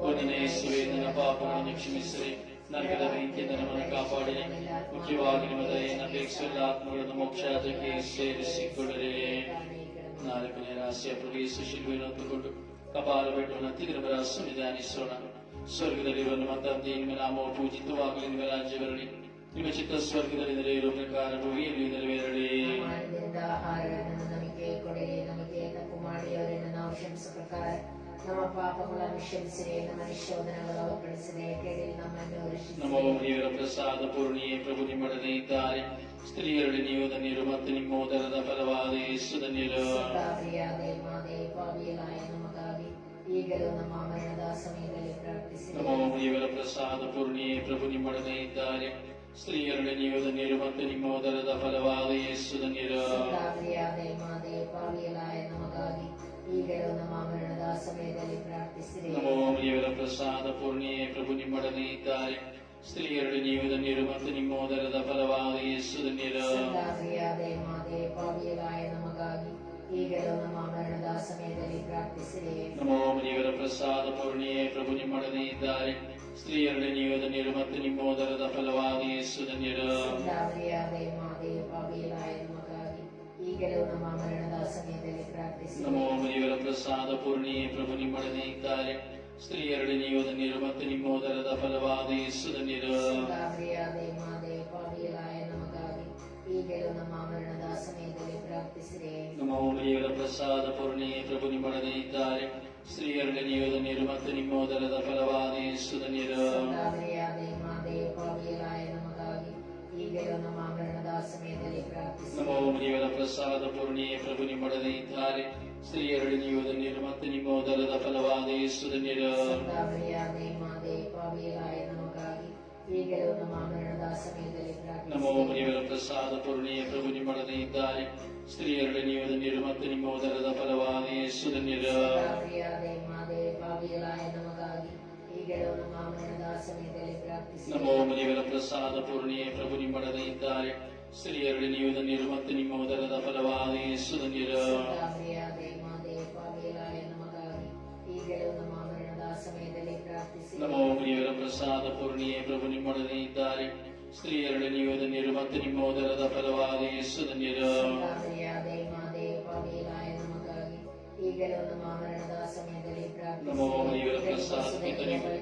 ಒಂದನೇ ಯೇಸುವೆ ನನ್ನ ಪಾಪಗಳನ್ನು ಕ್ಷಮಿಸಲಿ ನರಕದ ಬೆಂಕಿಯಿಂದ ನಮ್ಮನ್ನು ಕಾಪಾಡಲಿ ಮುಖ್ಯವಾಗಿ ನಿಮ್ಮ ದಯೆಯನ್ನು ಅಪೇಕ್ಷಿಸುವ ಆತ್ಮಗಳನ್ನು ಮೋಕ್ಷಾದಕ್ಕೆ ಸೇರಿಸಿಕೊಳ್ಳಿರಿ. ನಾಲ್ಕನೇ ರಾಶಿಯ ಪ್ರದೇಶ ಶಿಲ್ವೆಯನ್ನು ಹೊತ್ತುಕೊಂಡು ಕಪಾಲ ಬೆಟ್ಟವನ್ನು ತಿರುಗರ ಸಂವಿಧಾನಿಸೋಣ ಸ್ವರ್ಗದಲ್ಲಿರುವ ನಮ್ಮ ತಂದೆ ನಿಮ್ಮ ನಾಮವು ಪೂಜಿತವಾಗಲಿ ನಿಮ್ಮ ರಾಜ್ಯ ಬರಲಿ ನಿಮ್ಮ ಚಿತ್ತ ಸ್ವರ್ಗದಲ್ಲಿ ನೆರೆಯಿರುವ ಪ್ರಕಾರ ಭೂಮಿಯಲ್ಲಿ ನೆರವೇರಲಿ ಮಾಡಿದಿಂದ ಆಹಾರವನ್ನು ನಮಗೆ ಕೊಡಿರಿ ನಮಗೆ ತಪ್ಪು ಮಾಡಿಯವರನ್ನು ನಾವು ಕ್ಷಮಿಸುವ ಪ್ರಕಾರ ನಮ್ಮ ಪಾಪಗಳನ್ನು ಕ್ಷಮಿಸಿರಿ ನಮ್ಮ ನಿಶೋಧನಗಳು ಒಳಪಡಿಸಿರಿ ಕೇಳಿ ನಮ್ಮನ್ನು ನಮ್ಮ ರಕ್ಷಿಸಿರಿ ದೇವರ ಪ್ರಸಾದ ಪೂರ್ಣಿಯೇ ಪ್ರಭು ನಿಮ್ಮೊಡನೆ ಇದ್ದಾರೆ ಸ್ತ್ರೀಯರಲ್ಲಿ ನೀವು ಧನ್ಯರು ಮತ್ತು ನಿಮ್ಮ ಉದರದ ಫಲವಾದ ಯೇಸು ಧನ್ಯರು ಪ್ರಿಯಾದೆ ಮಾದೆ ಪಾವಿಯಲಾಯ ನಮಗಾಗಿ ಈಗಲೂ ನಮ್ಮ ಮರಣದ ಸಮಯದಲ್ಲಿ ಪ್ರಾರ್ಥಿಸಿರಿ ನಮ್ಮ ದೇವರ ಪ್ರಸಾದ ಪೂರ್ಣಿಯೇ ಪ್ರಭು ನಿಮ್ಮೊಡನೆ ಇದ್ದಾರೆ ಸ್ತ್ರೀಯರಲ್ಲಿ ನೀವು ಧನ್ಯರು ಮತ್ತು ನಿಮ್ಮ ಉದರದ ಫಲವಾದ ಯೇಸು ಧನ್ಯರು ಪ್ರಿಯಾದೆ ಮಾದೆ ಪಾವಿಯಲಾಯ ನಮಗಾಗಿ ಈಗಲೂ ನಮ್ಮ ಮರಣದ ಸಮಯದಲ್ಲಿ ಪ್ರಾರ್ಥಿಸಿರಿ ನಮೋ ದೇವರ ಪ್ರಸಾದ ಪೂರ್ಣಿಯೇ ಪ್ರಭು ನಿಮ್ಮೊಡನೆ ಇದ್ದಾರೆ ಸ್ತ್ರೀಯರಲ್ಲಿ ನೀವು ಧನ್ಯರು ಮತ್ತು ನಿಮ್ಮ ಉದರದ ಫಲವಾದ ಯೇಸು ಧನ್ಯರು ಪ್ರಿಯಾದೆ ಮಾದೆ ಪಾವಿಯಲಾಯ ನಮಗಾಗಿ ಈಗಲೂ ನಮ್ಮ ಮರಣದ ಸಮಯದಲ್ಲಿ ಪ್ರಾರ್ಥಿಸಿರಿ ನಮೋ ದೇವರ ಪ್ರಸಾದ ಪೂರ್ಣಿಯೇ ಪ್ರಭು ನಿಮ್ಮೊಡನೆ ಇದ್ದಾರೆ ಸ್ತ್ರೀಯರಲ್ಲಿ ನೀವು ಧನ್ಯರು ಮತ್ತು ನಿಮ್ಮ ಉದರದ ಫಲವಾದ ಯೇಸು ಧನ್ಯರು ಪ್ರಿಯಾದೆ ಮಾದೆ ಪಾವಿಯಲಾಯ ನಮಗಾಗಿ ಈಗಲೂ ನಮ್ಮ ಮರಣದ ಸಮಯದಲ್ಲಿ ಪ್ರಾರ್ಥಿಸಿರಿ ನಮೋ ದೇವರ ಪ್ರಸಾದ ಪೂರ್ಣಿಯೇ ಪ್ರಭು ನಿಮ್ಮೊಡನೆ ಇದ್ದಾರೆ ಸ್ತ್ರೀಯರಲ್ಲಿ ನೀವು ಧನ್ಯರು ಮತ್ತು ನಿಮ್ಮ ಉದರದ ಫಲವಾದ ಯೇಸು ಧನ್ಯರು ನಮೋ ದೇವರ ಪ್ರಸಾದ ಪೂರ್ಣಿಯೇ ಪ್ರಭು ನಿಮ್ಮೊಡನೆ ಇದ್ದಾರೆ ಸ್ತ್ರೀಯರಲ್ಲಿ ನೀವು ಧನ್ಯರು ಮತ್ತು ನಿಮ್ಮ ಉದರದ ಫಲವಾದ ಯೇಸು ಧನ್ಯರು ಪ್ರಿಯಾದೆ ಮಾದೆ ಪಾವಿಯಲಾಯ ನಮಗಾಗಿ ಈಗಲೂ ನಮ್ಮ ಮರಣದ ಸಮಯದಲ್ಲಿ ಪ್ರಾರ್ಥಿಸಿರಿ ನಮೋ ದೇವರ ಪ್ರಸಾದ ಪೂರ್ಣಿಯೇ ಪ್ರಭು ನಿಮ್ಮೊಡನೆ ಇದ್ದಾರೆ ಸ್ತ್ರೀಯರಲ್ಲಿ ನೀವು ಧನ್ಯರು ಮತ್ತು ನಿಮ್ಮ ಈಗಲೂ ನಮ್ಮ ಮರಣದ ಸಮಯದಲ್ಲಿ ಪ್ರಸಾದ ಪೂರ್ಣಿಯೇ ಪ್ರಭು ನಿಮ್ಮೊಡನೆ ಇದ್ದಾರೆ. ಸ್ತ್ರೀಯರಡೆ ನೀವು ಧನ್ಯರು ಮತ್ತು ನಿಮ್ಮ ಉದರದ ಫಲವಾದ ಯೇಸು ಧನ್ಯರು. ನಮ್ಮ ಪ್ರಸಾದ ಪೂರ್ಣಿಯ ಪ್ರಭು ನಿಮ್ಮೊಡನೆ ಇದ್ದಾರೆ. ಸ್ತ್ರೀಯರಡೆ ನೀವು ಧನ್ಯರು ಮತ್ತು ನಿಮ್ಮ ಉದರದ ಫಲವಾದ ಯೇಸು ಧನ್ಯರು. ಈಗಲೂ ನಮ್ಮ ಮರಣದ ಸಮಯದಲ್ಲಿ ನಮೋ ಪ್ರಿಯರ ಪ್ರಸಾದ ಪೂರ್ಣಿಯೇ ಪ್ರಭು ನಿಮ್ಮೊಡನೆ ಇದ್ದಾರೆ. ಸ್ತ್ರೀಯರಡೆ ನೀವು ಧನ್ಯರು ಮತ್ತು ನಿಮ್ಮ ಉದರದ ಫಲವಾದ ಯೇಸು ಧನ್ಯರು ನಮೋ ಪ್ರಿಯರ ಪ್ರಸಾದ ಹಾಗೆಯಾಗಲಿ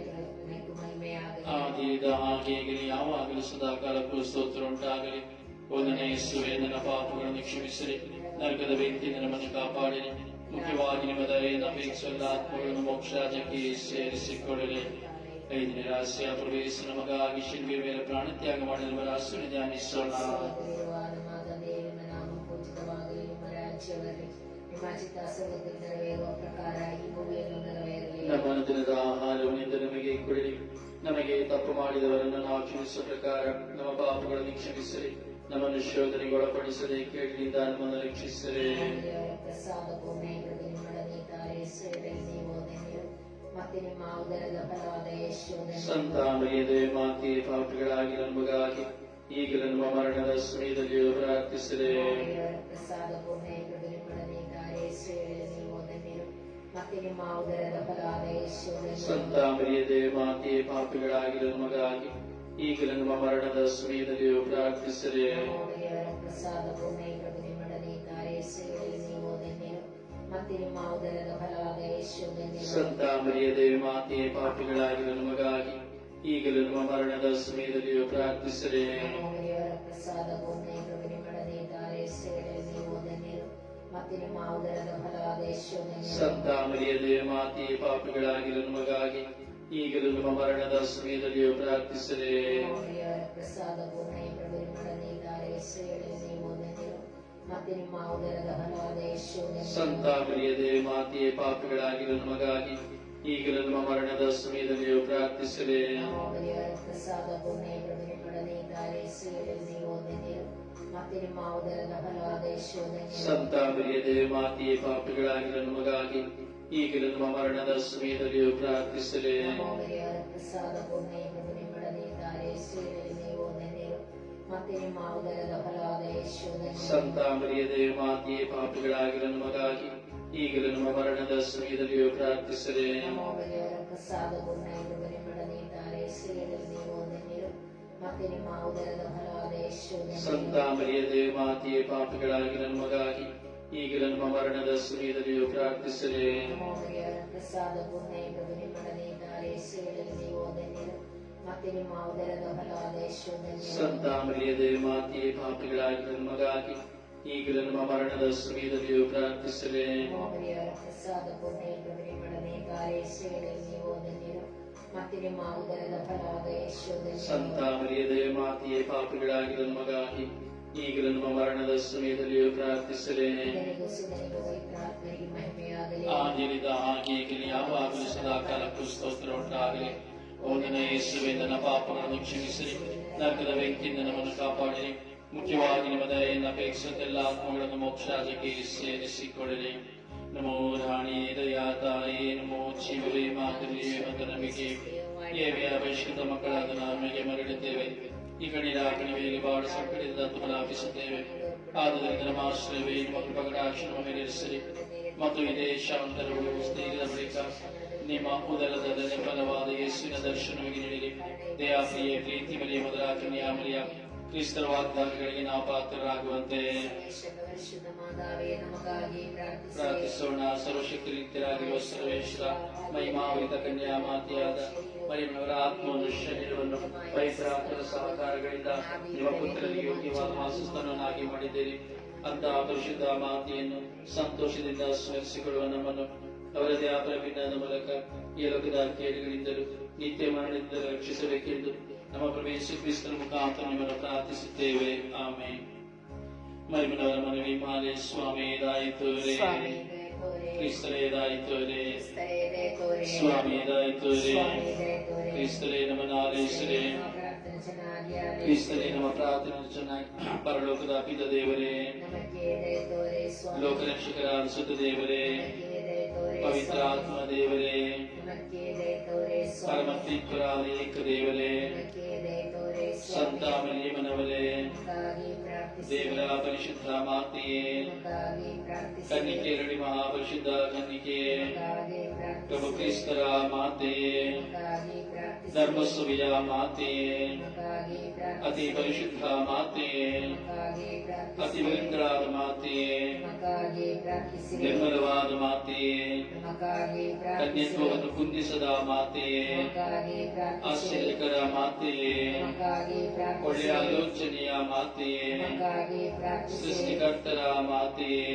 ಆದಿಯಿಂದ ಹಾಗೆ ಈಗಲೇ ಯಾವಾಗಲೂ ಸದಾ ಕಾಲಕ್ಕೂ ಸ್ತೋತ್ರ ಉಂಟಾಗಲಿ. ಒಂದನೇ ಯೇಸುವೆ ನನ್ನ ಪಾಪಗಳನ್ನು ಕ್ಷಮಿಸಿರಿ. ನರಕದ ಬೆಂಕಿಯಿಂದ ನಮ್ಮನ್ನು ಕಾಪಾಡಿರಿ. ಮುಖ್ಯವಾಗಿ ಅಪೇಕ್ಷಿಸುವ ಆತ್ಮಗಳನ್ನು ಮೋಕ್ಷರಾಜ್ಯಕ್ಕೆ ಸೇರಿಸಿಕೊಳ್ಳಲಿ ಐದನೇ ರಹಸ್ಯ ಪ್ರವೇಶ ನಮಗಾಗಿ ಶಿಲ್ಪಿ ಮೇಲೆ ಪ್ರಾಣತ್ಯಾಗ ಮಾಡಿರುವ ರಾಷ್ಟ್ರ ಧ್ಯಾನಿಸೋಣ. ನಿಮ್ಮ ದಿನದ ಆಹಾರವನ್ನಿಂದ ನಮಗೆ ಕೊಡಿರಿ. ನಮಗೆ ತಪ್ಪು ಮಾಡಿದವರನ್ನು ನಾವು ಕ್ಷಮಿಸುವ ಪ್ರಕಾರ ನಮ್ಮ ಪಾಪಗಳನ್ನು ಕ್ಷಮಿಸಿರಿ. ನಮ್ಮನ್ನು ಶೋಧನೆಗೆ ಒಳಪಡಿಸದೆ ಕೇಳಿನಿಂದ ನಮ್ಮನ್ನು ರಕ್ಷಿಸಿರಿ ದೇವರ ಪ್ರಸಾದ ಪೂರ್ಣೆ ನಿಮ್ಮೊಡನೆ ತಾರೆ ಸೇವೆ ನೀವು ಧನ್ಯರು ಮತ್ತೆ ನಿಮ್ಮ ಉದರದ ಫಲವಾದ ಯೇಸು ಸಂತ ಮರಿಯದೆ ಮಾತೆ ಪಾಪಿಗಳಾಗಿ ನಮಗಾಗಿ ಈಗಲೂ ನಮ್ಮ ಮರಣದ ಸಮಯದಲ್ಲಿಯೂ ಪ್ರಾರ್ಥಿಸಿದೆ ದೇವರ ಪ್ರಸಾದ ಪೂರ್ಣೆ ನಿಮ್ಮೊಡನೆ ತಾರೆ ಸೇವೆ ನೀವು ಧನ್ಯರು ಮತ್ತೆ ನಿಮ್ಮ ಉದರದ ಫಲವಾದ ಯೇಸುವಿನ ಸಂತ ಮರಿಯದೆ ಮಾತೆಯೇ ಪಾಪಿಗಳಾಗಿರೋ ನಮಗಾಗಿ ಈಗಲೂ ನಮ್ಮ ಮರಣದ ಸಮಯದಲ್ಲಿಯೂ ಪ್ರಾರ್ಥಿಸಿರೆ ದೇವರ ಪ್ರಸಾದ ಪೂರ್ಣ ಪ್ರಭು ನಿಮ್ಮೊಡನೆ ಇದ್ದಾರೆ ಯೇಸುವಿನಲ್ಲಿ ನೀವು ಧನ್ಯರು ಮತ್ತೆ ನಿಮ್ಮ ಉದರದ ಫಲವಾದ ಯೇಸುವಿನ ಸಂತ ಮರಿಯದೆ ಮಾತೆಯೇ ಪಾಪಿಗಳಾಗಿರೋ ನಮಗಾಗಿ ಈಗಲೂ ನಮ್ಮ ಮರಣದ ಸಮಯದಲ್ಲಿಯೂ ಪ್ರಾರ್ಥಿಸಿರೆ ದೇವರ ಪ್ರಸಾದ ಪೂರ್ಣ ಪ್ರಭು ನಿಮ್ಮೊಡನೆ ಇದ್ದಾರೆ ಯೇಸುವಿನಲ್ಲಿ ನೀವು ಧನ್ಯರು ಮತ್ತೆ ನಿಮ್ಮ ಉದರದ ಫಲವಾದ ಯೇಸುವಿನ ಸಂತ ಮರಿಯದೆ ಮಾತೆಯೇ ಪಾಪಿಗಳಾಗಿರೋ ನಮಗಾಗಿ ಈಗಲೂ ನಮ್ಮ ಮರಣದ ಸಮಯದಲ್ಲಿಯೂ ಪ್ರಾರ್ಥಿಸಿರೆ ದೇವರ ಪ್ರಸಾದ ಪೂರ್ಣ ಪ್ರಭು ನಿಮ್ಮೊಡನೆ ಇದ್ದಾರೆ ಯೇಸುವಿನಲ್ಲಿ ನೀವು ಧನ್ಯರು ಮತ್ತೆ ನಿಮ್ಮ ಉದರದ ಫಲವಾದ ಯೇಸುವಿನ ಸಂತ ಮರಿಯದೆ ಮಾತೆಯೇ ಪಾಪಿಗಳಾಗಿರೋ ನಮಗಾಗಿ ಈಗಲೂ ನಮ್ಮ ಮರಣದ ಸಮಯದಲ್ಲಿಯೂ ಪ್ರಾರ್ಥಿಸಿರೆ ದೇವರ ಪ್ರಸಾದ ಪೂರ್ಣ ಪ್ರಭು ನಿಮ್ಮೊಡನೆ ಇದ್ದಾರೆ ಯೇಸುವಿನಲ್ಲಿ ನೀವು ಧನ್ಯರು ಮತ್ತೆ ನಿಮ್ಮ ಉದರದ ಫಲವಾದ ಯೇಸುವಿನ ಸಂತ ಮರಿಯದೆ ಮಾತೆಯೇ ಪಾಪಿಗಳಾಗಿರೋ ನಮಗಾಗಿ ಈಗಲೂ ನಮ್ಮ ಮರಣದ ಸಮಯದಲ್ಲಿಯೂ ಪ್ರಾರ್ಥಿಸಿರೆ ದೇವರ ಪ್ರಸಾದ ಪೂರ್ಣ ಪ್ರಭು ನಿಮ್ಮೊಡನೆ ಇದ್ದಾರೆ ಯೇಸುವಿನಲ್ಲಿ ನೀವು ಧನ್ಯರು ಮತ್ತೆ ನಿಮ್ಮ ಉದರದ ಫಲವಾದ ಯೇಸುವಿನ ಸಂತ ಮರಿಯದೆ ಮಾತೆಯೇ ಪಾಪಿಗಳಾಗಿರೋ ನಮಗಾಗಿ ಈಗಲೂ ನಮ್ಮ ಮರಣದ ಸಮಯದಲ್ಲಿಯೂ ಪ್ರಾರ್ಥಿಸಿರೆ ದೇವರ ಪ್ರಸಾದ ಪೂರ್ಣ ಪ್ರಭು ನಿಮ್ಮೊಡನೆ ಇದ್ದಾರೆ ಯೇಸುವಿನಲ್ಲಿ ನೀವು ಧನ್ಯರು ಮತ್ತೆ ನಿಮ್ಮ ಉದರದ ಫಲವಾದ ಯೇಸುವಿನ ಸಂತ ಮರಿಯದೆ ಮಾತೆಯೇ ಪಾಪಿಗಳಾಗಿರೋ ನಮಗಾಗಿ ಈಗಲೂ ನಮ್ಮ ಮರಣದ ಸಮಯದಲ್ಲಿಯೂ ಪ್ರಾರ್ಥಿಸಲೇನೆ. ಆದಿರಿದ ಹಾಗೆ ಈಗಲೂ ಯಾವಾಗಲೂ ಸದಾ ಕಾಲಕ್ಕೂ ಸ್ತೋತ್ರ ಉಂಟಾಗಲಿ. ಓದಿನ ಯೇಸುವೆ ನನ್ನ ಪಾಪಗಳನ್ನು ಕ್ಷಮಿಸಲಿ ನರಕದ ವ್ಯಕ್ತಿಯಿಂದ ನಮ್ಮನ್ನು ಕಾಪಾಡಲಿ ಮುಖ್ಯವಾಗಿ ನಿಮ್ಮ ದಯೆಯನ್ನು ಅಪೇಕ್ಷಿಸುತ್ತೆಲ್ಲ ಆತ್ಮಗಳನ್ನು ಮೋಕ್ಷಾಜಕ್ಕೆ ಸೇರಿಸಿಕೊಳ್ಳಲಿ ನಮೋ ರಾಣಿ ದಯಾ ತಾಯಿ, ನಮೋ ಜೀವವೇ ಮಾತೃ ಮತ್ತು ನಂಬಿಕೆ ಏವೇ ಅಪೇಕ್ಷಿತ ಮಕ್ಕಳಾದ ನಮಗೆ ಮರಳಿದ್ದೇವೆ. ಆದುದರಿಂದ ನಮ್ಮ ಆಶ್ರಯವೇ ನಿಮ್ಮ ಕೃಪಕಟಾಕ್ಷಣ ಮೇಲೆ ಇರಿಸಿರಿ ಮತ್ತು ಈ ದೇಶಾಂತರಗಳು ಸ್ನೇಹಿತರ ಬಳಿಕ ನಿಮ್ಮ ಉದರದ ಫಲವಾದ ಯೇಸುವಿನ ದರ್ಶನವಾಗಿ ನೀಡಿರಿ ದಯಾಪ್ರಿಯ ಪ್ರೀತಿ ಮರಿಯ ಮೊದಲ ಕನ್ಯಾಮರಿಯ ಕ್ರಿಸ್ತರ ವಾಗ್ದಾನಗಳಿಗೆ ನಾವು ಪಾತ್ರರಾಗುವಂತೆ. ಪ್ರಾರ್ಥಿಸೋಣ. ಸರ್ವಶಕ್ತಿ ರೀತಿಯಾಗಿರುವ ಸರ್ವೇಶ್ವರ ಮಹಿಮಾವಿತ ಕನ್ಯಾ, ಮಾತೆಯಾದ ಮರಿಯವರ ಆತ್ಮವನ್ನು ಶರೀರವನ್ನು ಪರಿಸರ ಸಹಕಾರಗಳಿಂದ ನಿಮ್ಮ ಪುತ್ರರಿಗೆ ಯೋಗ್ಯವಾದ ವಾಸಸ್ಥಾನವನ್ನಾಗಿ ಮಾಡಿದ್ದೀರಿ. ಅಂತ ಪರಿಶುದ್ಧ ಮಾತೆಯನ್ನು ಸಂತೋಷದಿಂದ ಸ್ಮರಿಸಿಕೊಳ್ಳುವ ನಮ್ಮನ್ನು ಅವರದೇ ಅಪರಪಿಂಡದ ಮೂಲಕ ಈ ಲೋಕದ ಕೇಡುಗಳಿಂದಲೂ ನಿತ್ಯ ಮರಣದಿಂದ ರಕ್ಷಿಸಬೇಕೆಂದು ನಮ್ಮ ಪ್ರವೇಶ ಕ್ರಿಸ್ತನ ಮುಖಾಂತರ ನಿಮ್ಮನ್ನು ಪ್ರಾರ್ಥಿಸುತ್ತೇವೆ. ಆಮೇಲೆ ಮರಿಮನವರ ಮನವಿ ಮಾಲೆ, ಸ್ವಾಮಿ ದಾಯಿತೋರೆ ಸ್ವಾಮಿ ದಯ ತೋರೆ ಕ್ರಿಸ್ತರೇ ದಾಯಿತೋರೆ ಕ್ರಿಸ್ತರೇ ದಯ ತೋರೆ ಸ್ವಾಮಿ ದಾಯಿತೋರೆ ಸ್ವಾಮಿ ದಯ ತೋರೆ ಕ್ರಿಸ್ತರೇ ನಮ್ಮನ್ನು ಆಲೈಸಿರೆ ನಮ್ಮ ಪ್ರಾರ್ಥನೆ ಚೆನ್ನಾಗಿ ಆಲಿಸಿ. ಕ್ರಿಸ್ತರೇ ನಮ್ಮ ಪ್ರಾರ್ಥನೆ ಚೆನ್ನಾಗಿ ಪರಲೋಕದ ಪಿತ ದೇವರೇ ನಮಗೆ ದಯ ತೋರೆ ಸ್ವಾಮಿ ಲೋಕರಕ್ಷಕರಾದ ಸುತ್ತ ದೇವರೇ ನಮಗೆ ದಯ ತೋರೆ ಪವಿತ್ರ ಸ್ವಾಮಿ. ಆತ್ಮ ದೇವರೇ ನಮಗೆ ದಯ ತೋರೆ ಸ್ವಾಮಿ ಪರಮತ್ರಿಕರಾದ ಏಕ ದೇವರೇ ನಮಗೆ ದಯ ತೋರೆ ಸಂತ ಸ್ವಾಮಿ ಮರಿಯಮ್ಮನವರೇ ನಮಗಾಗಿ ಪ್ರಾರ್ಥಿಸಿ ದೇವರ ಪರಿಶುದ್ಧ ಮಾತೆಯೇ ನಮಗಾಗಿ ಪ್ರಾರ್ಥಿಸಿ ಕನ್ನಿಕೆ ರಡಿ ಮಹಾಪರಿಶುದ್ಧ ಕನ್ನಿಕೆ ನಮಗಾಗಿ ಪ್ರಭು ಪ್ರಾರ್ಥಿಸಿ ಕ್ರಿಸ್ತರ ಮಾತೆಯೇ ನಮಗಾಗಿ ಪ್ರಾರ್ಥಿಸಿ ಧರ್ಮಸುವಿಯ ಮಾತೆಯೇ ಅತಿ ಪರಿಶುದ್ಧ ಮಾತೆಯೇ ಅತಿ ಪವಿತ್ರವಾದ ಮಾತೆಯೇ ನಿರ್ಮಲವಾದ ಮಾತೆಯೇ ಕನ್ಯತ್ವವನ್ನು ಕುಂದಿಸದ ಮಾತೆಯೇ ಆಶ್ಚರ್ಯಕರ ಮಾತೆಯೇ ಒಳ್ಳೆಯ ಆಲೋಚನೆಯ ಮಾತೆಯೇ ಸೃಷ್ಟಿಕರ್ತರ ಮಾತೆಯೇ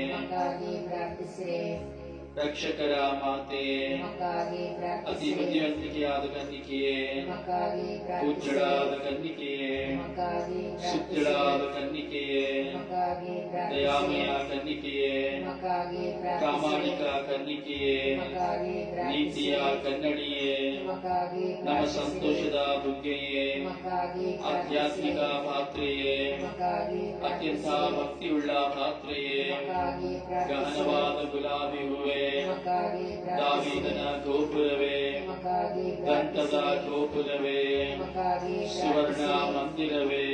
ನಮಗಾಗಿ ಪ್ರಾರ್ಥಿಸಿ ರಕ್ಷಕರ ಮಾತೆಯೇ ನಮಗಾಗಿ ಅತಿ ಪ್ರಾರ್ಥಿಸಿ ಬುದ್ಧಿವಂತಿಕೆಯಾದ ಕನ್ನಿಕೆಯೇ ನಮಗಾಗಿ ಪ್ರಾರ್ಥಿಸಿ ಪೂಜ್ಯಳಾದ ಕನ್ನಿಕೆಯೇ ನಮಗಾಗಿ ಪ್ರಾರ್ಥಿಸಿ ಸುತ್ತಳಾದ ಕನ್ನಿಕೆಯೇ ನಮಗಾಗಿ ದಯಾಮಯ ಪ್ರಾರ್ಥಿಸಿ ಕನ್ನಿಕೆಯೇ ನಮಗಾಗಿ ಪ್ರಾರ್ಥಿಸಿ ಪ್ರಾಮಾಣಿಕ ಕನ್ನಿಕೆಯೇ ನಮಗಾಗಿ ನೀತಿಯ ಪ್ರಾರ್ಥಿಸಿ ಕನ್ನಡಿಯೇ ನಮಗಾಗಿ ನಮ್ಮ ಪ್ರಾರ್ಥಿಸಿ ಸಂತೋಷದ ಬುಗ್ಗೆಯೇ ನಮಗಾಗಿ ಆಧ್ಯಾತ್ಮಿಕ ಪ್ರಾರ್ಥಿಸಿ ಪಾತ್ರೆಯೇ ನಮಗಾಗಿ ಅತ್ಯಂತ ಪ್ರಾರ್ಥಿಸಿ ಭಕ್ತಿಯುಳ್ಳ ಪಾತ್ರೆಯೇ ನಮಗಾಗಿ ಪ್ರಾರ್ಥಿಸಿ ಗಹನವಾದ ಗುಲಾಬಿ ಹೂವೇ ನಮಗಾಗಿ ಪ್ರಾರ್ಥಿಸಿ ದಾವೀದನ ಗೋಪುರವೇ ದಂತದ ಗೋಪುರವೇ ಸುವರ್ಣ ಮಂದಿರವೇ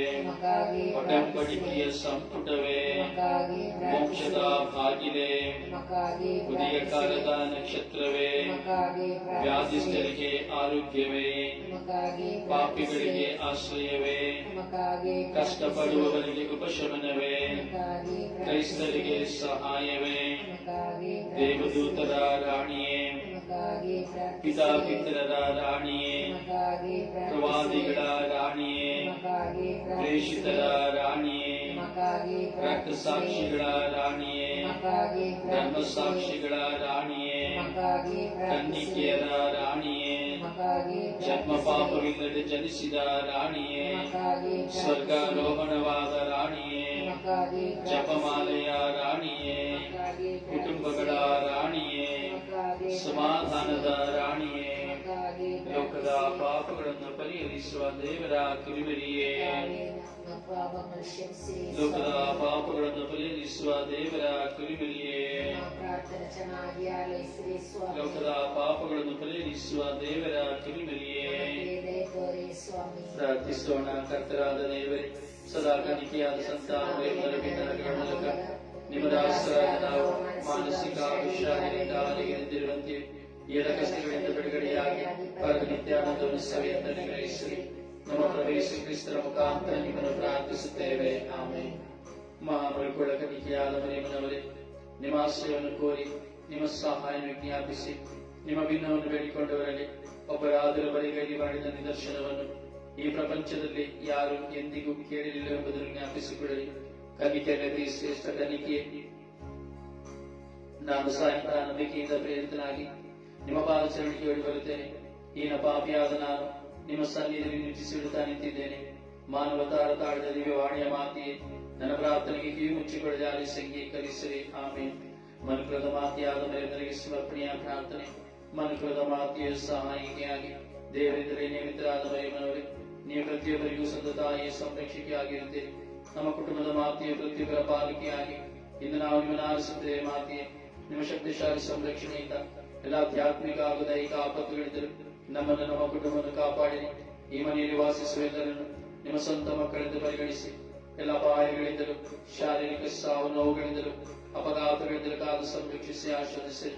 ಪಟಂಪಡಿಕೆಯ ಸಂಪುಟವೇ ಮೋಕ್ಷದ ಬಾಗಿಲೇ ಉದಯ ಕಾಲದ ನಕ್ಷತ್ರವೇ ವ್ಯಾಧಿಷ್ಠರಿಗೆ ವ್ಯಾಧಿಸ್ಥರಿಗೆ ಆರೋಗ್ಯವೇ ಪಾಪಿಗಳಿಗೆ ಆಶ್ರಯವೇ ಕಷ್ಟಪಡುವವರಿಗೆ ಉಪಶಮನವೇ ಕ್ರೈಸ್ತರಿಗೆ ಸಹಾಯವೇ ನಮಗಾಗಿ ದೇವದೂತರ ರಾಣಿಯೇ ನಮಗಾಗಿ ಪಿತಾಪಿತರರ ರಾಣಿಯೇ ನಮಗಾಗಿ ಪ್ರವಾದಿಗಳ ರಾಣಿಯೇ ನಮಗಾಗಿ ಪ್ರೇಷಿತರ ರಾಣಿಯೇ ನಮಗಾಗಿ ರಕ್ತಸಾಕ್ಷಿಗಳ ರಾಣಿಯೇ ನಮಗಾಗಿ ಧರ್ಮಸಾಕ್ಷಿಗಳ ರಾಣಿಯೇ ನಮಗಾಗಿ ಕನ್ನಿಕೆಯರ ರಾಣಿಯೇ ನಮಗಾಗಿ ಜನ್ಮ ಪಾಪವಿಲ್ಲದೆ ಜನಿಸಿದ ರಾಣಿಯೇ ನಮಗಾಗಿ ಸ್ವರ್ಗಾರೋಹಣವಾದ ರಾಣಿಯೇ ನಮಗಾಗಿ ಜಪಮಾಲೆಯ ರಾಣಿಯೇ ನಮಗಾಗಿ ಕುಟುಂಬಗಳ ರಾಣಿಯೇ ನಮಗಾಗಿ ಸಮಾಧಾನದ ರಾಣಿಯೇ ಲೋಕದ ಪಾಪಗಳನ್ನು ಪರಿಹರಿಸುವ ದೇವರ ಕ್ಷಮಿಸಿರಿ ಲೋಕದ ಪಾಪಗಳನ್ನು ಪರಿಹರಿಸುವ ದೇವರ ಸ್ವಾಮಿ. ಲೋಕದ ಪಾಪಗಳನ್ನು ಪರಿಹರಿಸುವ ದೇವರ ಸ್ವಾಮಿ. ಪ್ರಾರ್ಥಿಸೋಣ ಕರ್ತರಾದ ದೇವರೇ ಸದಾ ಕನಿಕೆಯಾದ ಸಂತಾನವೇ ದೇವರ ಮೂಲಕ ನಿಮ್ಮ ದಾಸರಾದ ನಾವು ಮಾನಸಿಕ ವಿಶ್ರಾಂತಿಯಿಂದ ಎಂದಿರುವಂತೆ ಏಳಕ ಕಷ್ಟಗಳಿಂದ ಬಿಡುಗಡೆಯಾಗಿ ಪರಮ ನಿತ್ಯಾನಂದವನ್ನು ಸವಿಯಂತ ನಿಗ್ರಹಿಸಲಿ ನಮ್ಮ ಪ್ರವೇಶ ಕ್ರಿಸ್ತರ ಮುಖಾಂತರ ನಿಮ್ಮನ್ನು ಪ್ರಾರ್ಥಿಸುತ್ತೇವೆ. ಆಮೇಲೆ ಮಹಾಮರುಗಳ ಕಲಿಕೆಯಾದ ಮನೆಯವರೇ ನಿಮ್ಮ ಆಶ್ರಯವನ್ನು ಕೋರಿ, ನಿಮ್ಮ ಸಹಾಯವನ್ನು ವಿಜ್ಞಾಪಿಸಿ, ನಿಮ್ಮ ಭಿನ್ನವನ್ನು ಬೇಡಿಕೊಂಡವರಲ್ಲಿ ಒಬ್ಬರಾದರೂ ಬರಿಗೈಲಿ ಮಾಡಿದ ನಿದರ್ಶನವನ್ನು ಈ ಪ್ರಪಂಚದಲ್ಲಿ ಯಾರು ಎಂದಿಗೂ ಕೇಳಿರಲಿಲ್ಲ ಎಂಬುದನ್ನು ಜ್ಞಾಪಿಸಿಕೊಳ್ಳಲಿ. ಕನಿಕೆಯಲ್ಲಿ ಶ್ರೇಷ್ಠ ಕನಿಕೆ ನಾನು ಸಾಹಿತ್ಯ ನಂಬಿಕೆಯಿಂದ ಪ್ರೇರಿತನಾಗಿ ನಿಮ್ಮ ಪಾದಚರಣೆಗೆ ಓಡಿ ಬರುತ್ತೇನೆ. ಈನ ಪಾಪಿಯಾದ ನಾನು ನಿಮ್ಮ ಸನ್ನಿಧಿಯಲ್ಲಿ ನಿಂತಿಸಿಡುತ್ತಾ ನಿಂತಿದ್ದೇನೆ. ಮಾನವತಾರ ತಾಳದ ದಿವ್ಯವಾಣಿಯ ಮಾತೆಯೇ ನನ್ನ ಪ್ರಾರ್ಥನೆಗೆ ಕಿವಿ ಮುಚ್ಚಿಕೊಳ್ಳದೆ ಆಲಿಸಿ ಅಂಗೀಕರಿಸಿರಿ ಆಮೇಲೆ ಮನುಕುಲದ ಮಾತೆಯಾದ ಮೇಲೆ ನನಗೆ ಸಮರ್ಪಣೆಯ ಪ್ರಾರ್ಥನೆ. ಮನುಕುಲದ ಮಾತೆಯ ಸಹಾಯಿಕೆಯಾಗಿ ದೇವರಿದ್ದರೆ ನೇಮಿತರಾದ ಮರಿಮನವರೇ ನೀವು ಪ್ರತಿಯೊಬ್ಬರಿಗೂ ಸಂತ ತಾಯಿಯ ಸಂರಕ್ಷಿಕೆಯಾಗಿರುತ್ತೀರಿ ನಮ್ಮ ಕುಟುಂಬದ ಮಾತೆಯ ಪ್ರತಿಯೊಬ್ಬರ ಪಾಲಿಕೆಯಾಗಿ ಇಂದು ನಾವು ನಿಮ್ಮನ್ನು ಆರಿಸುತ್ತೇವೆ ಮಾತೆಯೇ ನಿಮ್ಮ ಶಕ್ತಿಶಾಲಿ ಸಂರಕ್ಷಣೆಯಿಂದ ಎಲ್ಲ ಆಧ್ಯಾತ್ಮಿಕ ಹಾಗೂ ದೈಹಿಕ ಆಪತ್ತುಗಳಿದ್ದರು ನಮ್ಮನ್ನು ನಮ್ಮ ಕುಟುಂಬವನ್ನು ಕಾಪಾಡಿ ಈ ಮನೆಯಲ್ಲಿ ವಾಸಿಸುವ ಎಲ್ಲರನ್ನು ನಿಮ್ಮ ಸ್ವಂತ ಮಕ್ಕಳೆಂದು ಪರಿಗಣಿಸಿ. ಎಲ್ಲ ಅಪಾಯಗಳಿಂದಲೂ ಶಾರೀರಿಕ ಸಾವು ನೋವುಗಳಿಂದಲೂ ಅಪಘಾತಗಳಿಂದಲೂ ಕಾದು ಸಂರಕ್ಷಿಸಿ ಆಶ್ರದಿಸಿ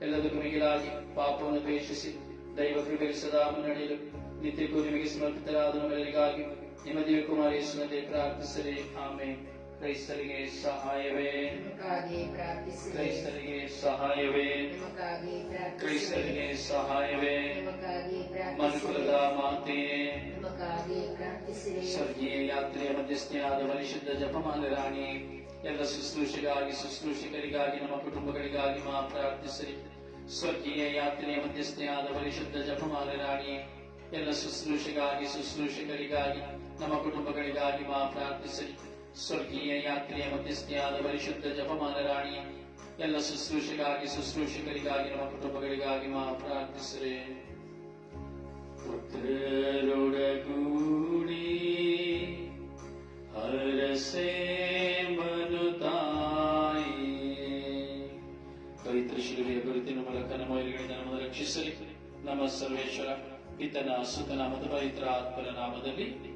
ಎಲ್ಲದಕ್ಕೂ ಮಿಗಿಲಾಗಿ ಪಾಪವನ್ನು ದ್ವೇಷಿಸಿ ದೈವ ಕೃಪೆಗೆ ಸದಾ ಮುನ್ನಡೆಯಲು ನಿತ್ಯಕ್ಕೂ ನಿಮಗೆ ಸಮರ್ಪಿತರಾದ ನಮ್ಮೆಲ್ಲರಿಗಾಗಿ ನಿಮ್ಮ ದೇವಕುಮಾರ ಪ್ರಾರ್ಥಿಸಲಿ. ಆಮೇಲೆ ಕ್ರೈಸ್ತರಿಗೆ ಸಹಾಯವೇ. ಕ್ರೈಸ್ತರಿಗೆ ಸಹಾಯವೇ. ಕ್ರೈಸ್ತರಿಗೆ ಸಹಾಯವೇ. ಮನುಕುಲದ ಮಾತೆಯೇ. ಸ್ವರ್ಗೀಯ ಯಾತ್ರೆಯ ಮಧ್ಯಸ್ಥೆಯಾದ ಪರಿಶುದ್ಧ ಜಪಮಾನ ರಾಣಿ. ಎಲ್ಲ ಶುಶ್ರೂಷೆಗಾಗಿ ಶುಶ್ರೂಷಕರಿಗಾಗಿ ನಮ್ಮ ಕುಟುಂಬಗಳಿಗಾಗಿ ಮಾ ಪ್ರಾರ್ಥಿಸಲಿ. ಸ್ವರ್ಗೀಯ ಯಾತ್ರೆಯ ಮಧ್ಯಸ್ಥೆಯಾದ ಪರಿಶುದ್ಧ ಜಪಮಾಲೆ ರಾಣಿ. ಎಲ್ಲ ಶುಶ್ರೂಷೆಗಾಗಿ ಶುಶ್ರೂಷಕರಿಗಾಗಿ ನಮ್ಮ ಕುಟುಂಬಗಳಿಗಾಗಿ ಮಾ ಪ್ರಾರ್ಥಿಸಿ ಸ್ವರ್ಗೀಯ ಯಾತ್ರೆಯ ಮಧ್ಯಸ್ಥೆಯಾದ ಪರಿಶುದ್ಧ ಜಪಮಾನ ರಾಣಿ ಎಲ್ಲ ಶುಶ್ರೂಷೆಗಾಗಿ, ಶುಶ್ರೂಷಕರಿಗಾಗಿ, ನಮ್ಮ ಕುಟುಂಬಗಳಿಗಾಗಿ ಮಾ ಪ್ರಾರ್ಥಿಸಿರಿ ಪುತ್ರರೊಡಗೂಡಿ ಹರಸೆ ಮನುತಾಯಿ ಪವಿತ್ರ ಗುರುತಿನ ಮೂಲಕ ನಮ್ಮ ನಮ್ಮನ್ನು ರಕ್ಷಿಸಲಿ. ನಮ್ಮ ಸರ್ವೇಶ್ವರ, ಪಿತನ, ಸುತನ ಮತ ಪವಿತ್ರ ಆತ್ಮನ ನಾಮದಲ್ಲಿ